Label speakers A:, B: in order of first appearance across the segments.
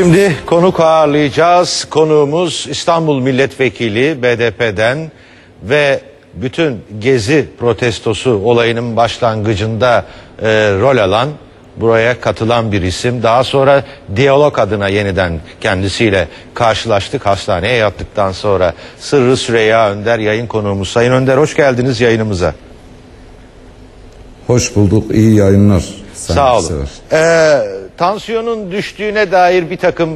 A: Şimdi konuk ağırlayacağız. Konuğumuz İstanbul Milletvekili BDP'den ve bütün gezi protestosu olayının başlangıcında e, rol alan, buraya katılan bir isim. Daha sonra diyalog adına yeniden kendisiyle karşılaştık hastaneye yattıktan sonra. Sırrı Süreyya Önder yayın konuğumuz. Sayın Önder hoş geldiniz yayınımıza.
B: Hoş bulduk, iyi yayınlar.
A: Sağ olun.
B: Sever.
A: Ee, tansiyonun düştüğüne dair bir takım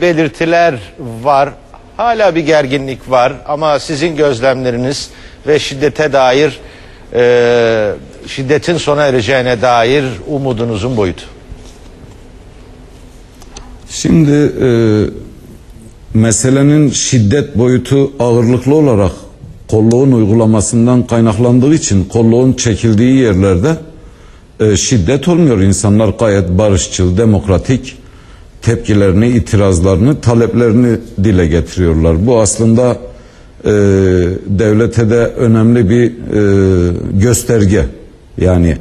A: belirtiler var. Hala bir gerginlik var ama sizin gözlemleriniz ve şiddete dair e, şiddetin sona ereceğine dair umudunuzun boyutu.
B: Şimdi e, meselenin şiddet boyutu ağırlıklı olarak kolluğun uygulamasından kaynaklandığı için kolluğun çekildiği yerlerde e, şiddet olmuyor. İnsanlar gayet barışçıl, demokratik tepkilerini, itirazlarını, taleplerini dile getiriyorlar. Bu aslında e, devlete de önemli bir e, gösterge. Yani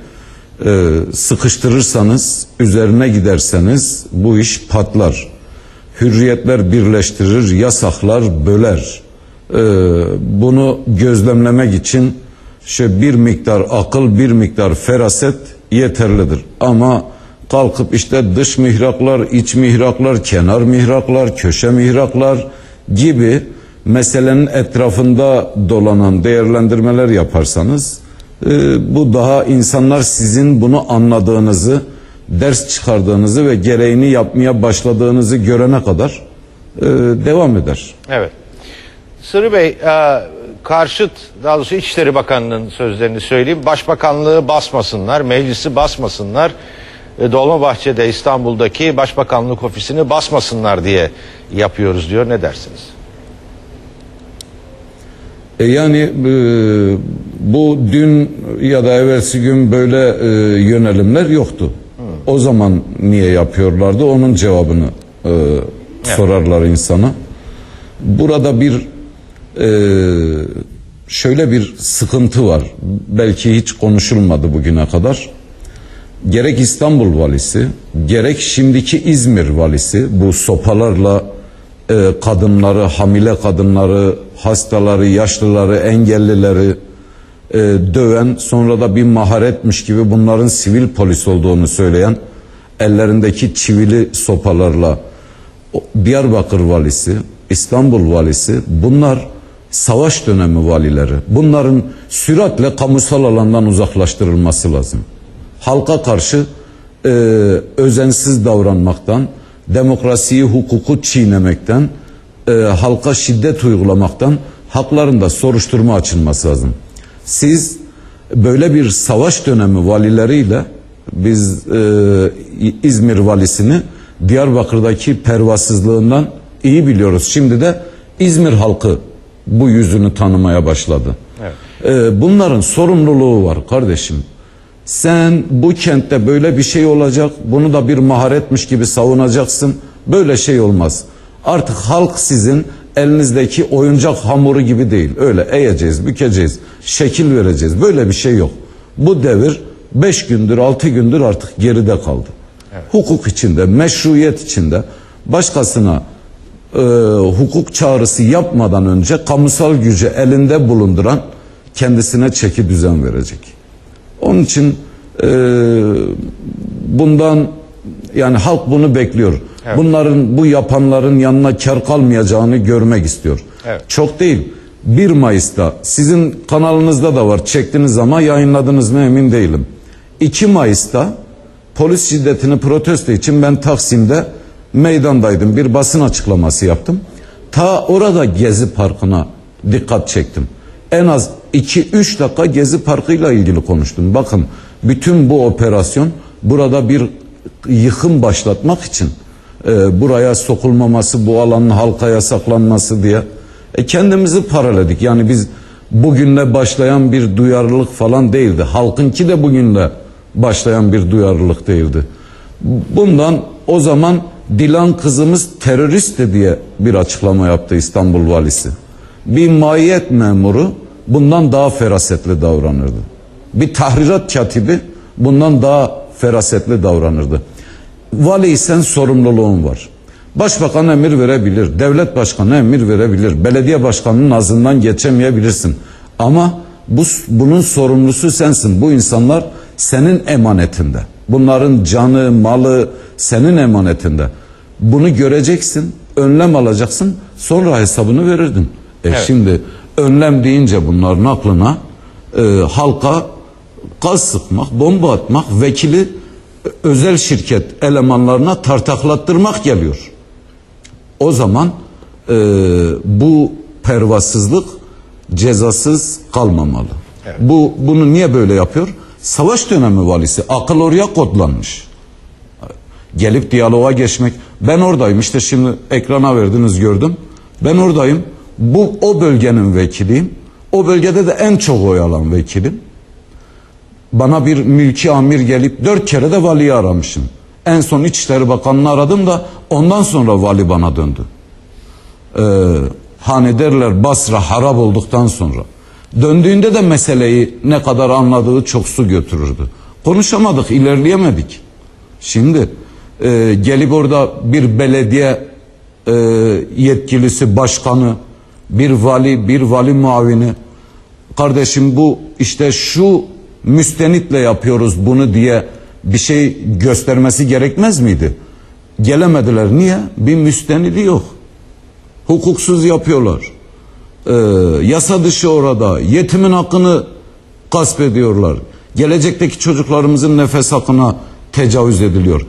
B: e, sıkıştırırsanız, üzerine giderseniz bu iş patlar. Hürriyetler birleştirir, yasaklar böler. E, bunu gözlemlemek için şöyle bir miktar akıl, bir miktar feraset yeterlidir. Ama kalkıp işte dış mihraklar, iç mihraklar, kenar mihraklar, köşe mihraklar gibi meselenin etrafında dolanan değerlendirmeler yaparsanız e, bu daha insanlar sizin bunu anladığınızı, ders çıkardığınızı ve gereğini yapmaya başladığınızı görene kadar e, devam eder.
A: Evet. Sırrı Bey, e, karşıt, daha doğrusu İçişleri Bakanı'nın sözlerini söyleyeyim. Başbakanlığı basmasınlar, meclisi basmasınlar. E, Dolmabahçe'de İstanbul'daki Başbakanlık ofisini basmasınlar diye yapıyoruz diyor. Ne dersiniz?
B: E yani e, bu dün ya da evvelsi gün böyle e, yönelimler yoktu. O zaman niye yapıyorlardı? Onun cevabını e, sorarlar insana. Burada bir şöyle bir sıkıntı var. Belki hiç konuşulmadı bugüne kadar. Gerek İstanbul valisi, gerek şimdiki İzmir valisi bu sopalarla e, kadınları, hamile kadınları, hastaları, yaşlıları, engellileri e, döven, sonra da bir maharetmiş gibi bunların sivil polis olduğunu söyleyen, ellerindeki çivili sopalarla Diyarbakır valisi, İstanbul valisi bunlar savaş dönemi valileri. Bunların süratle kamusal alandan uzaklaştırılması lazım. Halka karşı e, özensiz davranmaktan, demokrasiyi, hukuku çiğnemekten, e, halka şiddet uygulamaktan haklarında soruşturma açılması lazım. Siz böyle bir savaş dönemi valileriyle biz e, İzmir valisini Diyarbakır'daki pervasızlığından iyi biliyoruz. Şimdi de İzmir halkı bu yüzünü tanımaya başladı.
A: Evet.
B: E, bunların sorumluluğu var kardeşim. Sen bu kentte böyle bir şey olacak, bunu da bir maharetmiş gibi savunacaksın. Böyle şey olmaz. Artık halk sizin elinizdeki oyuncak hamuru gibi değil. Öyle eğeceğiz, bükeceğiz, şekil vereceğiz. Böyle bir şey yok. Bu devir 5 gündür, 6 gündür artık geride kaldı. Hukuk içinde, meşruiyet içinde başkasına e, hukuk çağrısı yapmadan önce kamusal gücü elinde bulunduran kendisine çeki düzen verecek. Onun için e, bundan yani halk bunu bekliyor.
A: Evet.
B: Bunların bu yapanların yanına kar kalmayacağını görmek istiyor.
A: Evet.
B: Çok değil. 1 Mayıs'ta sizin kanalınızda da var. Çektiniz ama yayınladınız mı emin değilim. 2 Mayıs'ta polis şiddetini protesto için ben Taksim'de meydandaydım. Bir basın açıklaması yaptım. Ta orada Gezi Parkı'na dikkat çektim. En az 2-3 dakika Gezi Parkı'yla ilgili konuştum. Bakın bütün bu operasyon burada bir yıkım başlatmak için e, buraya sokulmaması, bu alanın halka yasaklanması diye e, kendimizi paraladık. Yani biz bugünle başlayan bir duyarlılık falan değildi. Halkınki de bugünle başlayan bir duyarlılık değildi. Bundan o zaman Dilan kızımız terörist diye bir açıklama yaptı İstanbul valisi. Bir maiyet memuru bundan daha ferasetli davranırdı. Bir tahrirat katibi bundan daha ferasetli davranırdı. Valiysen sorumluluğun var. Başbakan emir verebilir, devlet başkanı emir verebilir, belediye başkanının ağzından geçemeyebilirsin. Ama bu, bunun sorumlusu sensin. Bu insanlar senin emanetinde. Bunların canı, malı senin emanetinde. Bunu göreceksin, önlem alacaksın, sonra hesabını verirdin. E şimdi önlem deyince bunların aklına e, halka gaz sıkmak, bomba atmak, vekili özel şirket elemanlarına tartaklattırmak geliyor. O zaman e, bu pervasızlık cezasız kalmamalı. Bu bunu niye böyle yapıyor? Savaş dönemi valisi akıl oraya kodlanmış. Gelip diyaloğa geçmek. Ben oradayım işte şimdi ekrana verdiniz gördüm. Ben oradayım. Bu o bölgenin vekiliyim. O bölgede de en çok oy alan vekilim. Bana bir mülki amir gelip dört kere de valiyi aramışım. En son İçişleri Bakanı'nı aradım da ondan sonra vali bana döndü. Ee, hani derler Basra harap olduktan sonra. Döndüğünde de meseleyi ne kadar anladığı çok su götürürdü. Konuşamadık, ilerleyemedik. Şimdi e, gelip orada bir belediye e, yetkilisi, başkanı, bir vali, bir vali muavini kardeşim bu işte şu müstenitle yapıyoruz bunu diye bir şey göstermesi gerekmez miydi? Gelemediler. Niye? Bir müstenidi yok. Hukuksuz yapıyorlar. Ee, yasa dışı orada. Yetimin hakkını gasp ediyorlar. Gelecekteki çocuklarımızın nefes hakkına tecavüz ediliyor.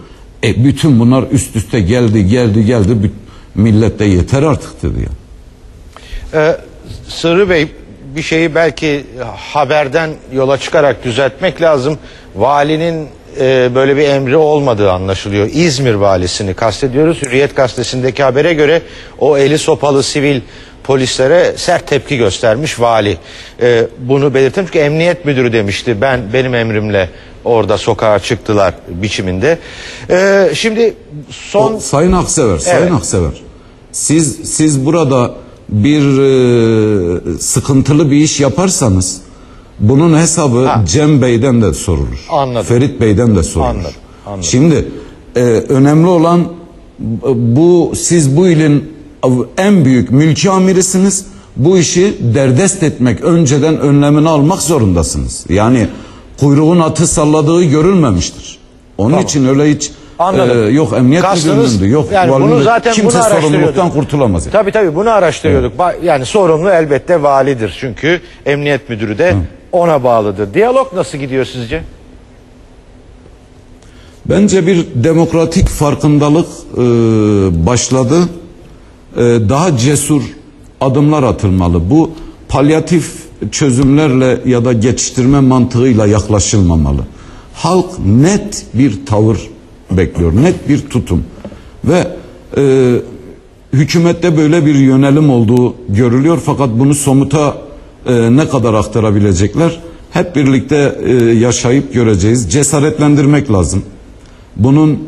B: E bütün bunlar üst üste geldi geldi geldi. Millet de yeter artık dedi ya.
A: Ee, Sırrı Bey bir şeyi belki haberden yola çıkarak düzeltmek lazım. Valinin e, böyle bir emri olmadığı anlaşılıyor. İzmir valisini kastediyoruz. Hürriyet gazetesindeki habere göre o eli sopalı sivil polislere sert tepki göstermiş vali. E, bunu belirttim çünkü emniyet müdürü demişti. Ben benim emrimle orada sokağa çıktılar biçiminde. E, şimdi son
B: O, Sayın Aksever, Sayın
A: Evet.
B: Aksever. Siz siz burada bir e, sıkıntılı bir iş yaparsanız bunun hesabı
A: Ha.
B: Cem Bey'den de sorulur.
A: Anladım.
B: Ferit Bey'den de sorulur.
A: Anladım, anladım.
B: Şimdi e, önemli olan bu siz bu ilin en büyük mülki amirisiniz. Bu işi derdest etmek, önceden önlemini almak zorundasınız. Yani kuyruğun atı salladığı görülmemiştir. Onun
A: Tamam.
B: için öyle hiç
A: Anladım.
B: e, yok emniyet
A: Kastınız,
B: yok
A: yani bunu
B: valinin-
A: zaten
B: kimse
A: bunu
B: sorumluluktan kurtulamaz. yani.
A: Tabii tabii bunu araştırıyorduk. Ba- Yani sorumlu elbette validir. Çünkü emniyet müdürü de ona bağlıdır. Diyalog nasıl gidiyor sizce?
B: Bence bir demokratik farkındalık e, başladı. E, daha cesur adımlar atılmalı. Bu palyatif çözümlerle ya da geçiştirme mantığıyla yaklaşılmamalı. Halk net bir tavır bekliyor, net bir tutum ve e, hükümette böyle bir yönelim olduğu görülüyor fakat bunu somuta e, ne kadar aktarabilecekler? Hep birlikte e, yaşayıp göreceğiz. Cesaretlendirmek lazım bunun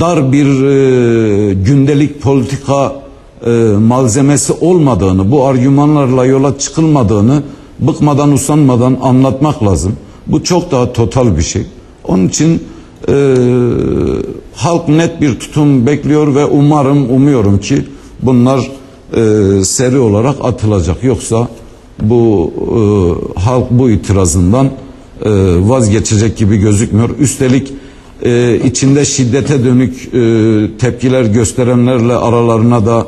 B: dar bir e, gündelik politika e, malzemesi olmadığını, bu argümanlarla yola çıkılmadığını bıkmadan usanmadan anlatmak lazım. Bu çok daha total bir şey. Onun için e, halk net bir tutum bekliyor ve umarım, umuyorum ki bunlar e, seri olarak atılacak. Yoksa bu e, halk bu itirazından e, vazgeçecek gibi gözükmüyor. Üstelik e, içinde şiddete dönük e, tepkiler gösterenlerle aralarına da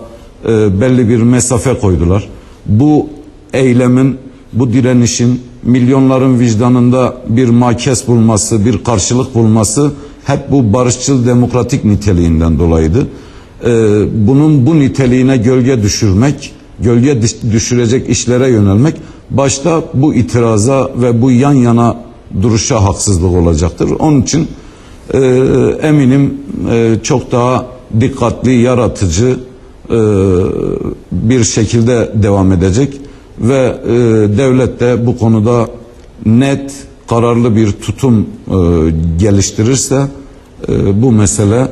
B: e, belli bir mesafe koydular. Bu eylemin, bu direnişin milyonların vicdanında bir makes bulması, bir karşılık bulması hep bu barışçıl demokratik niteliğinden dolayıydı. E, bunun bu niteliğine gölge düşürmek, gölge düş- düşürecek işlere yönelmek başta bu itiraza ve bu yan yana duruşa haksızlık olacaktır. Onun için e, eminim e, çok daha dikkatli, yaratıcı e, bir şekilde devam edecek ve e, devlet de bu konuda net, kararlı bir tutum e, geliştirirse bu mesele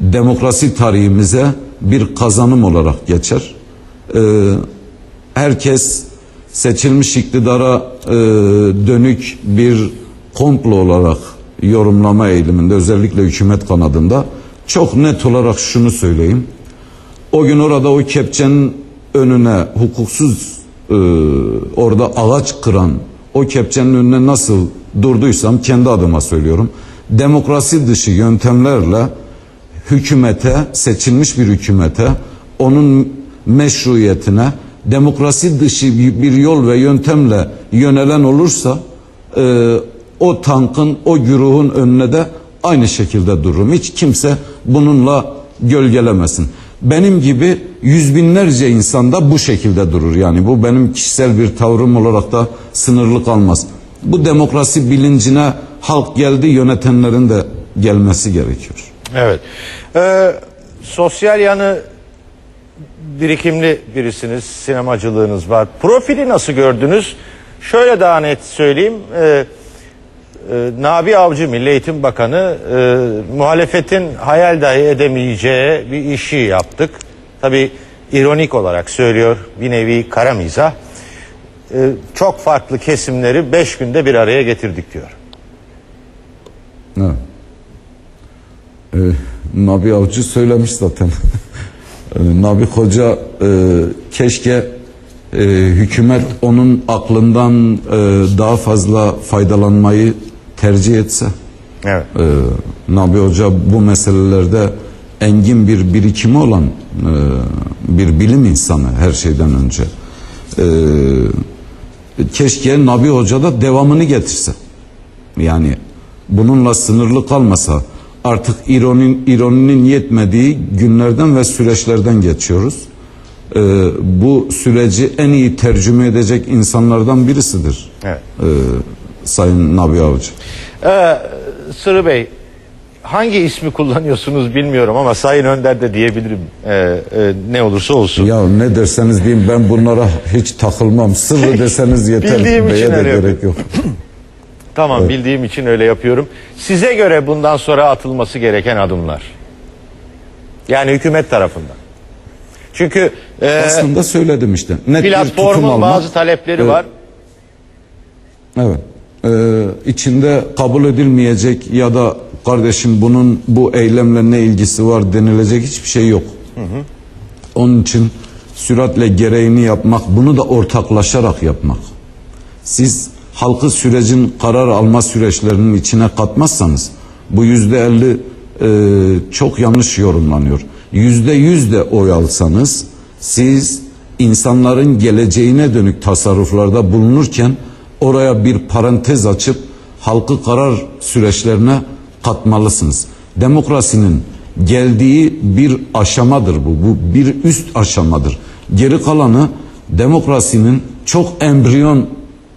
B: demokrasi tarihimize bir kazanım olarak geçer. Herkes seçilmiş iktidara dönük bir komplo olarak yorumlama eğiliminde özellikle hükümet kanadında çok net olarak şunu söyleyeyim. O gün orada o kepçenin önüne hukuksuz e, orada ağaç kıran o kepçenin önüne nasıl durduysam kendi adıma söylüyorum. Demokrasi dışı yöntemlerle hükümete, seçilmiş bir hükümete, onun meşruiyetine demokrasi dışı bir yol ve yöntemle yönelen olursa e, o tankın, o güruhun önüne de aynı şekilde dururum. Hiç kimse bununla gölgelemesin. Benim gibi yüz binlerce insan da bu şekilde durur. Yani bu benim kişisel bir tavrım olarak da sınırlı kalmaz. Bu demokrasi bilincine halk geldi, yönetenlerin de gelmesi gerekiyor.
A: Evet. Ee, sosyal yanı birikimli birisiniz, sinemacılığınız var. Profili nasıl gördünüz? Şöyle daha net söyleyeyim. Ee, e, Nabi Avcı Milli Eğitim Bakanı e, muhalefetin hayal dahi edemeyeceği bir işi yaptık. Tabi ironik olarak söylüyor bir nevi kara mizah. Ee, çok farklı kesimleri beş günde bir araya getirdik diyor.
B: Evet. Ee, Nabi Avcı söylemiş zaten. Ee, Nabi Hoca e, keşke e, hükümet onun aklından e, daha fazla faydalanmayı tercih etse.
A: Evet.
B: Ee, Nabi Hoca bu meselelerde engin bir birikimi olan e, bir bilim insanı her şeyden önce. Ee, keşke Nabi Hoca da devamını getirse. Yani bununla sınırlı kalmasa artık ironinin, ironinin yetmediği günlerden ve süreçlerden geçiyoruz. Ee, bu süreci en iyi tercüme edecek insanlardan birisidir.
A: Evet.
B: Ee, Sayın Nabi Avcı.
A: Ee, Sırrı Bey hangi ismi kullanıyorsunuz bilmiyorum ama Sayın Önder de diyebilirim ee, e, ne olursa olsun.
B: Ya ne derseniz deyin ben bunlara hiç takılmam. Sırrı deseniz yeter.
A: Bildiğim için
B: Beye de
A: öyle
B: gerek yok.
A: Tamam bildiğim için öyle yapıyorum. Size göre bundan sonra atılması gereken adımlar. Yani hükümet tarafından. Çünkü e,
B: Aslında söyledim işte. Net bir tutum
A: platformun
B: almak.
A: bazı talepleri
B: Evet.
A: var.
B: Evet. Ee, içinde kabul edilmeyecek ya da kardeşim bunun bu eylemle ne ilgisi var denilecek hiçbir şey yok. Onun için süratle gereğini yapmak, bunu da ortaklaşarak yapmak. Siz halkı sürecin karar alma süreçlerinin içine katmazsanız bu yüzde elli e, çok yanlış yorumlanıyor. Yüzde yüz de oy alsanız siz insanların geleceğine dönük tasarruflarda bulunurken oraya bir parantez açıp halkı karar süreçlerine katmalısınız. Demokrasinin geldiği bir aşamadır bu. Bu bir üst aşamadır. Geri kalanı demokrasinin çok embriyon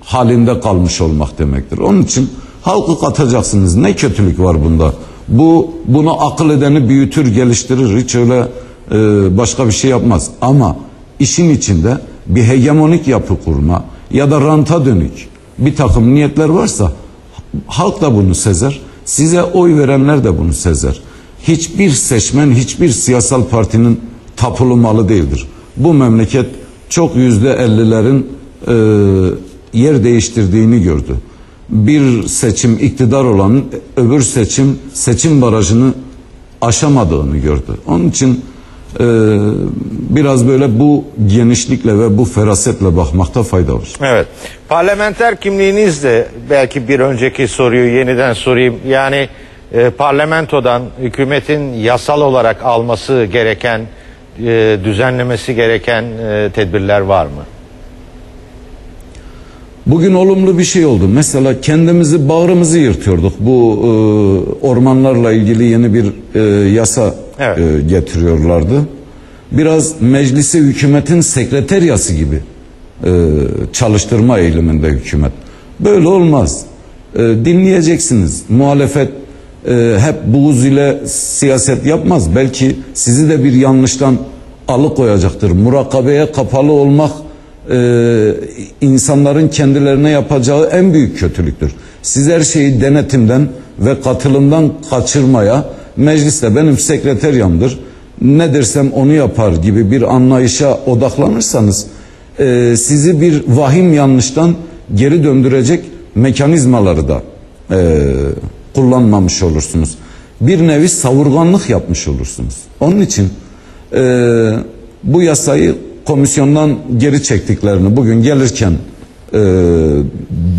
B: halinde kalmış olmak demektir. Onun için halkı katacaksınız. Ne kötülük var bunda? Bu bunu akıl edeni büyütür, geliştirir. Hiç öyle e, başka bir şey yapmaz. Ama işin içinde bir hegemonik yapı kurma ya da ranta dönük bir takım niyetler varsa halk da bunu sezer. Size oy verenler de bunu sezer. Hiçbir seçmen, hiçbir siyasal partinin tapulu malı değildir. Bu memleket çok yüzde ellilerin e, yer değiştirdiğini gördü. Bir seçim iktidar olan öbür seçim seçim barajını aşamadığını gördü. Onun için e, biraz böyle bu genişlikle ve bu ferasetle bakmakta fayda var.
A: Evet. Parlamenter kimliğiniz de belki bir önceki soruyu yeniden sorayım. Yani e, parlamentodan hükümetin yasal olarak alması gereken, e, düzenlemesi gereken e, tedbirler var mı?
B: Bugün olumlu bir şey oldu. Mesela kendimizi bağrımızı yırtıyorduk. Bu e, ormanlarla ilgili yeni bir e, yasa
A: Evet.
B: e, getiriyorlardı. Biraz meclisi hükümetin sekreteryası gibi e, çalıştırma eğiliminde hükümet. Böyle olmaz. E, dinleyeceksiniz. Muhalefet e, hep buğz ile siyaset yapmaz. Belki sizi de bir yanlıştan alıkoyacaktır. Murakabeye kapalı olmak e, insanların kendilerine yapacağı en büyük kötülüktür. Siz her şeyi denetimden ve katılımdan kaçırmaya mecliste benim sekreteryamdır ne dersem onu yapar gibi bir anlayışa odaklanırsanız e, sizi bir vahim yanlıştan geri döndürecek mekanizmaları da e, kullanmamış olursunuz. Bir nevi savurganlık yapmış olursunuz. Onun için e, bu yasayı komisyondan geri çektiklerini bugün gelirken e,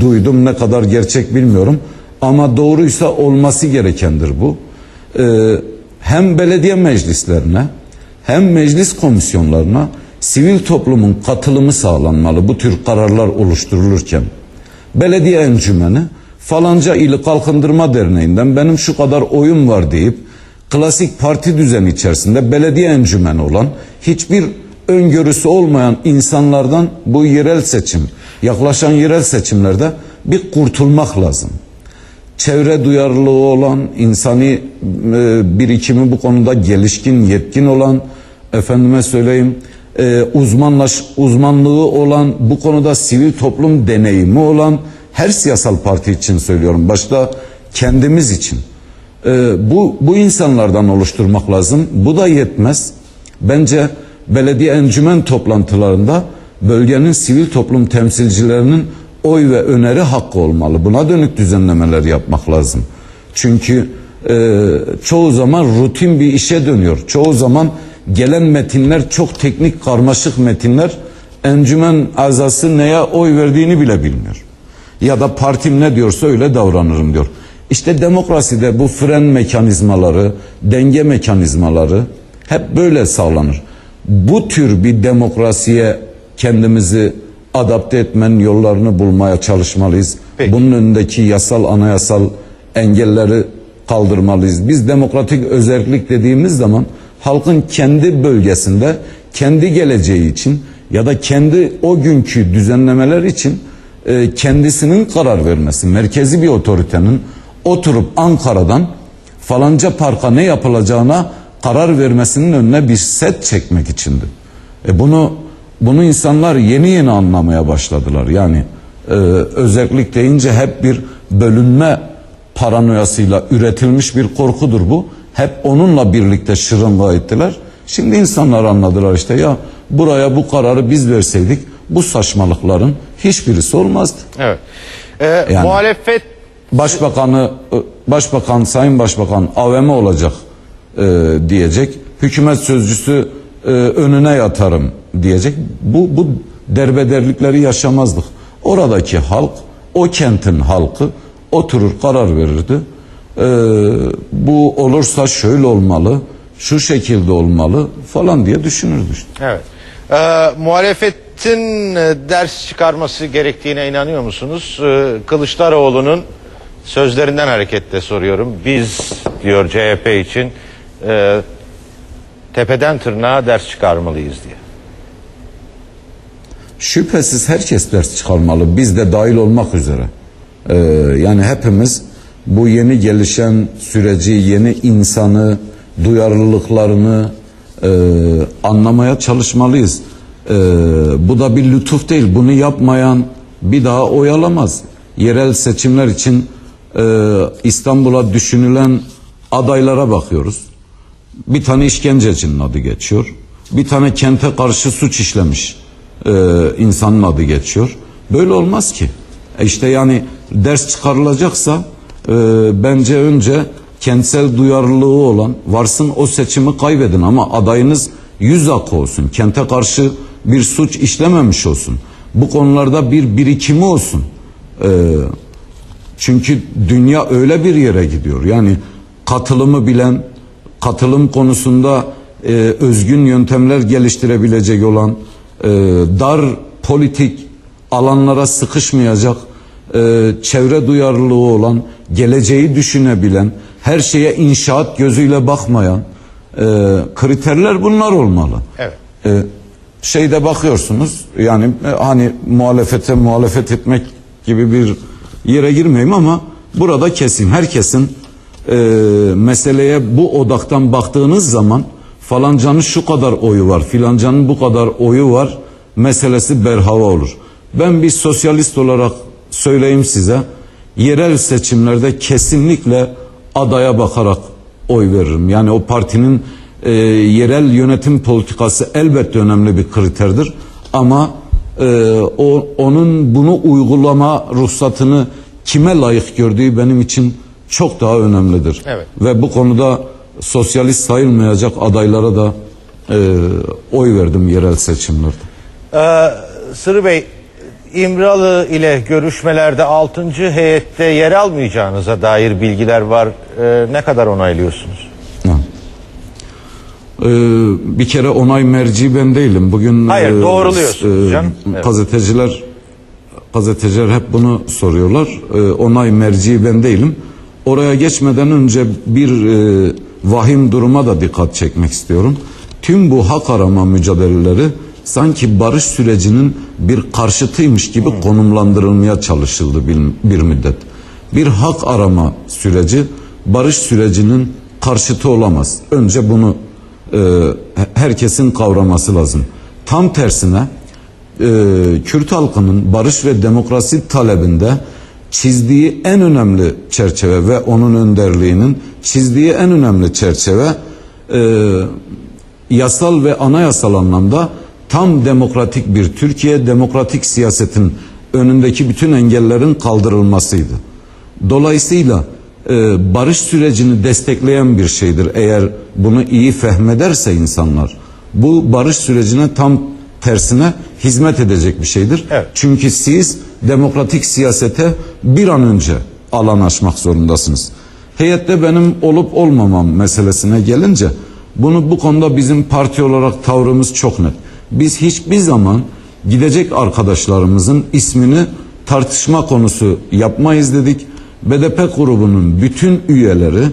B: duydum ne kadar gerçek bilmiyorum ama doğruysa olması gerekendir bu. E, hem belediye meclislerine hem meclis komisyonlarına sivil toplumun katılımı sağlanmalı bu tür kararlar oluşturulurken. Belediye encümeni falanca ili kalkındırma derneğinden benim şu kadar oyum var deyip klasik parti düzeni içerisinde belediye encümeni olan hiçbir öngörüsü olmayan insanlardan bu yerel seçim yaklaşan yerel seçimlerde bir kurtulmak lazım çevre duyarlılığı olan, insani e, birikimi bu konuda gelişkin, yetkin olan, efendime söyleyeyim, e, uzmanlaş uzmanlığı olan, bu konuda sivil toplum deneyimi olan her siyasal parti için söylüyorum. Başta kendimiz için. E, bu bu insanlardan oluşturmak lazım. Bu da yetmez. Bence belediye encümen toplantılarında bölgenin sivil toplum temsilcilerinin oy ve öneri hakkı olmalı. Buna dönük düzenlemeler yapmak lazım. Çünkü e, çoğu zaman rutin bir işe dönüyor. Çoğu zaman gelen metinler çok teknik karmaşık metinler. Encümen azası neye oy verdiğini bile bilmiyor. Ya da partim ne diyorsa öyle davranırım diyor. İşte demokraside bu fren mekanizmaları, denge mekanizmaları hep böyle sağlanır. Bu tür bir demokrasiye kendimizi adapte etmenin yollarını bulmaya çalışmalıyız.
A: Peki.
B: Bunun önündeki yasal anayasal engelleri kaldırmalıyız. Biz demokratik özellik dediğimiz zaman halkın kendi bölgesinde kendi geleceği için ya da kendi o günkü düzenlemeler için e, kendisinin karar vermesi, merkezi bir otoritenin oturup Ankara'dan falanca parka ne yapılacağına karar vermesinin önüne bir set çekmek içindi. E bunu bunu insanlar yeni yeni anlamaya başladılar. Yani e, özellik deyince hep bir bölünme paranoyasıyla üretilmiş bir korkudur bu. Hep onunla birlikte şırınga ettiler. Şimdi insanlar anladılar işte ya buraya bu kararı biz verseydik bu saçmalıkların hiçbirisi olmazdı.
A: Evet. Ee,
B: Yani-
A: Muhalefet
B: Başbakanı, e, başbakan, sayın başbakan AVM olacak e, diyecek. Hükümet sözcüsü e, önüne yatarım diyecek. Bu, bu derbederlikleri yaşamazdık. Oradaki halk, o kentin halkı oturur karar verirdi. E, bu olursa şöyle olmalı, şu şekilde olmalı falan diye düşünürdü işte.
A: Evet. Ee, muhalefetin e, ders çıkarması gerektiğine inanıyor musunuz? Ee, Kılıçdaroğlu'nun sözlerinden hareketle soruyorum. Biz diyor CHP için e, tepeden tırnağa ders çıkarmalıyız diye.
B: Şüphesiz herkes ders çıkarmalı. Biz de dahil olmak üzere. Ee, yani hepimiz bu yeni gelişen süreci, yeni insanı, duyarlılıklarını e, anlamaya çalışmalıyız. Ee, bu da bir lütuf değil. Bunu yapmayan bir daha oyalamaz. Yerel seçimler için e, İstanbul'a düşünülen adaylara bakıyoruz. Bir tane işkencecinin adı geçiyor. Bir tane kente karşı suç işlemiş e, insanın adı geçiyor. Böyle olmaz ki. E işte yani ders çıkarılacaksa e, bence önce kentsel duyarlılığı olan varsın o seçimi kaybedin ama adayınız yüz akı olsun. Kente karşı bir suç işlememiş olsun. Bu konularda bir birikimi olsun. E, çünkü dünya öyle bir yere gidiyor. Yani katılımı bilen, katılım konusunda e, özgün yöntemler geliştirebilecek olan, e, dar politik alanlara sıkışmayacak, e, çevre duyarlılığı olan, geleceği düşünebilen, her şeye inşaat gözüyle bakmayan e, kriterler bunlar olmalı.
A: Evet.
B: E, şeyde bakıyorsunuz yani e, hani muhalefete muhalefet etmek gibi bir yere girmeyeyim ama burada kesin herkesin e, meseleye bu odaktan baktığınız zaman falancanın şu kadar oyu var filancanın bu kadar oyu var meselesi berhava olur. Ben bir sosyalist olarak söyleyeyim size yerel seçimlerde kesinlikle adaya bakarak oy veririm. Yani o partinin e, yerel yönetim politikası elbette önemli bir kriterdir ama e, o onun bunu uygulama ruhsatını kime layık gördüğü benim için çok daha önemlidir.
A: Evet.
B: Ve bu konuda sosyalist sayılmayacak adaylara da e, oy verdim yerel seçimlerde.
A: Ee, Sırrı Bey, İmralı ile görüşmelerde 6. heyette yer almayacağınıza dair bilgiler var. Ee, ne kadar onaylıyorsunuz?
B: Ha. Ee, bir kere onay merci ben değilim. Bugün
A: Hayır,
B: e,
A: doğruluyorsunuz
B: e,
A: canım. Evet.
B: Gazeteciler gazeteciler hep bunu soruyorlar. Ee, onay merci ben değilim. Oraya geçmeden önce bir e, vahim duruma da dikkat çekmek istiyorum. Tüm bu hak arama mücadeleleri sanki barış sürecinin bir karşıtıymış gibi konumlandırılmaya çalışıldı bir, bir müddet. Bir hak arama süreci barış sürecinin karşıtı olamaz. Önce bunu e, herkesin kavraması lazım. Tam tersine e, Kürt halkının barış ve demokrasi talebinde çizdiği en önemli çerçeve ve onun önderliğinin çizdiği en önemli çerçeve e, yasal ve anayasal anlamda tam demokratik bir Türkiye demokratik siyasetin önündeki bütün engellerin kaldırılmasıydı. Dolayısıyla e, barış sürecini destekleyen bir şeydir. Eğer bunu iyi fehmederse insanlar bu barış sürecine tam tersine hizmet edecek bir şeydir.
A: Evet.
B: Çünkü siz demokratik siyasete bir an önce alan açmak zorundasınız. Heyette benim olup olmamam meselesine gelince bunu bu konuda bizim parti olarak tavrımız çok net. Biz hiçbir zaman gidecek arkadaşlarımızın ismini tartışma konusu yapmayız dedik. BDP grubunun bütün üyeleri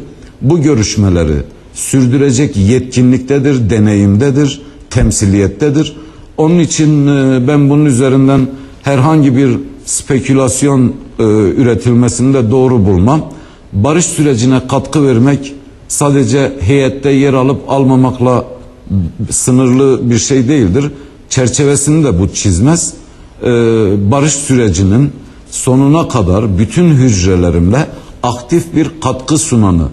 B: bu görüşmeleri sürdürecek yetkinliktedir, deneyimdedir, temsiliyettedir. Onun için e, ben bunun üzerinden herhangi bir spekülasyon e, üretilmesini de doğru bulmam. Barış sürecine katkı vermek sadece heyette yer alıp almamakla sınırlı bir şey değildir. Çerçevesini de bu çizmez. Ee, barış sürecinin sonuna kadar bütün hücrelerimle aktif bir katkı sunanı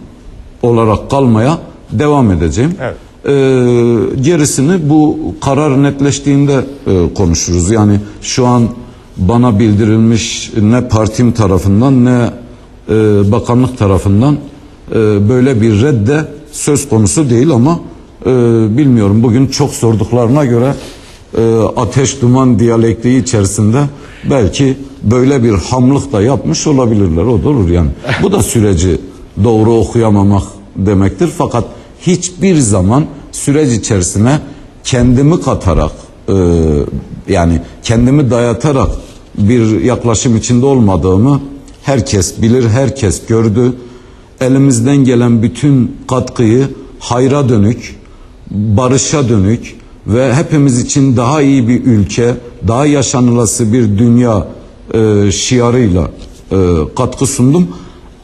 B: olarak kalmaya devam edeceğim.
A: Evet.
B: Ee, gerisini bu karar netleştiğinde e, konuşuruz. Yani şu an bana bildirilmiş ne partim tarafından ne e, bakanlık tarafından e, böyle bir redde söz konusu değil ama e, bilmiyorum bugün çok sorduklarına göre e, ateş duman diyalektiği içerisinde belki böyle bir hamlık da yapmış olabilirler o da olur yani. Bu da süreci doğru okuyamamak demektir fakat hiçbir zaman süreç içerisine kendimi katarak e, yani kendimi dayatarak bir yaklaşım içinde olmadığımı herkes bilir, herkes gördü. Elimizden gelen bütün katkıyı hayra dönük, barışa dönük ve hepimiz için daha iyi bir ülke, daha yaşanılası bir dünya e, şiarıyla e, katkı sundum.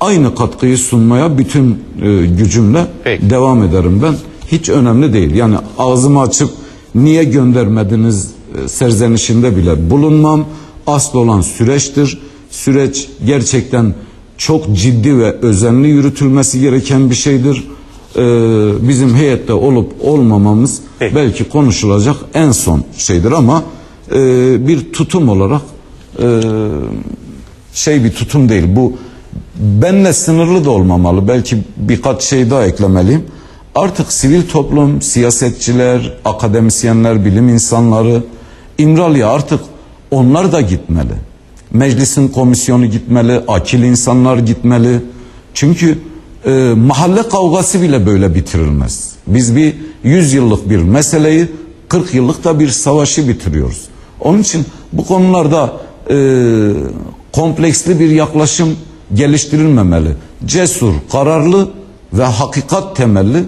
B: Aynı katkıyı sunmaya bütün e, gücümle
A: Peki.
B: devam ederim ben. Hiç önemli değil. Yani ağzımı açıp niye göndermediniz e, serzenişinde bile bulunmam. Asıl olan süreçtir. Süreç gerçekten çok ciddi ve özenli yürütülmesi gereken bir şeydir. Ee, bizim heyette olup olmamamız
A: Peki.
B: belki konuşulacak en son şeydir ama e, bir tutum olarak e, şey bir tutum değil. Bu benle sınırlı da olmamalı. Belki birkaç şey daha eklemeliyim. Artık sivil toplum, siyasetçiler, akademisyenler, bilim insanları İmralı'ya artık onlar da gitmeli. Meclisin komisyonu gitmeli, akil insanlar gitmeli. Çünkü e, mahalle kavgası bile böyle bitirilmez. Biz bir 100 yıllık bir meseleyi 40 yıllık da bir savaşı bitiriyoruz. Onun için bu konularda e, kompleksli bir yaklaşım geliştirilmemeli. Cesur, kararlı ve hakikat temelli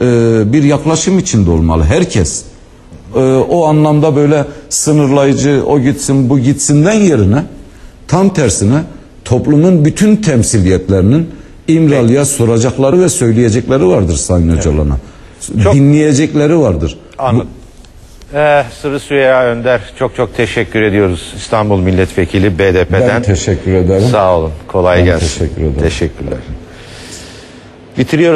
B: e, bir yaklaşım içinde olmalı herkes. E, o anlamda böyle sınırlayıcı o gitsin bu gitsinden yerine tam tersine toplumun bütün temsiliyetlerinin İmralı'ya soracakları ve söyleyecekleri vardır Sayın Öcalan'a.
A: Çok-
B: Dinleyecekleri vardır.
A: Anladım. Ee, Sırrı Süreya Önder çok çok teşekkür ediyoruz İstanbul Milletvekili BDP'den.
B: Ben teşekkür ederim.
A: Sağ olun. Kolay
B: Ben
A: gelsin.
B: teşekkür ederim.
A: Teşekkürler. Bitiriyoruz.